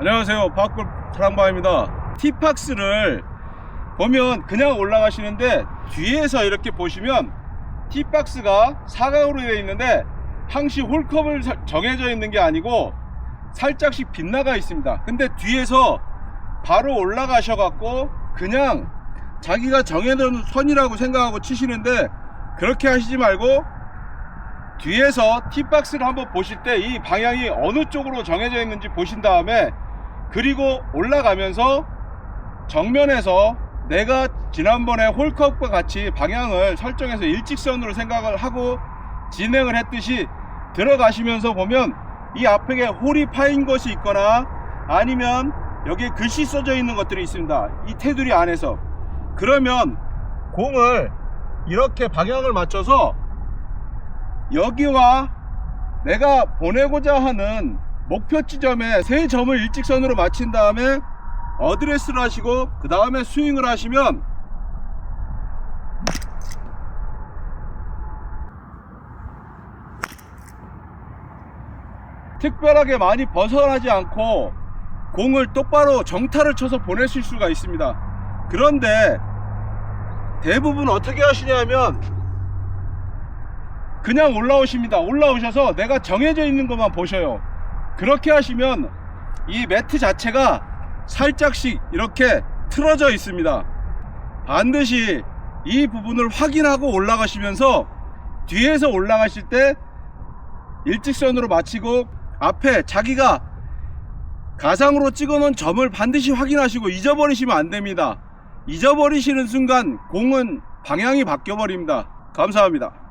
안녕하세요. 파크골 사랑방입니다. 티박스를 보면 그냥 올라가시는데 뒤에서 이렇게 보시면 티박스가 사각으로 되어 있는데 항시 홀컵을 사- 정해져 있는 게 아니고 살짝씩 빗나가 있습니다. 근데 뒤에서 바로 올라가셔 갖고 그냥 자기가 정해놓은 선이라고 생각하고 치시는데 그렇게 하시지 말고 뒤에서 티박스를 한번 보실 때 이 방향이 어느 쪽으로 정해져 있는지 보신 다음에 그리고 올라가면서 정면에서 내가 지난번에 홀컵과 같이 방향을 설정해서 일직선으로 생각을 하고 진행을 했듯이 들어가시면서 보면 이 앞에 홀이 파인 것이 있거나 아니면 여기에 글씨 써져 있는 것들이 있습니다. 이 테두리 안에서 그러면 공을 이렇게 방향을 맞춰서 여기와 내가 보내고자 하는 목표 지점에 세 점을 일직선으로 맞힌 다음에 어드레스를 하시고 그 다음에 스윙을 하시면 특별하게 많이 벗어나지 않고 공을 똑바로 정타를 쳐서 보내실 수가 있습니다. 그런데 대부분 어떻게 하시냐면 그냥 올라오십니다. 올라오셔서 내가 정해져 있는 것만 보셔요. 그렇게 하시면 이 매트 자체가 살짝씩 이렇게 틀어져 있습니다. 반드시 이 부분을 확인하고 올라가시면서 뒤에서 올라가실 때 일직선으로 마치고 앞에 자기가 가상으로 찍어놓은 점을 반드시 확인하시고 잊어버리시면 안 됩니다. 잊어버리시는 순간 공은 방향이 바뀌어 버립니다. 감사합니다.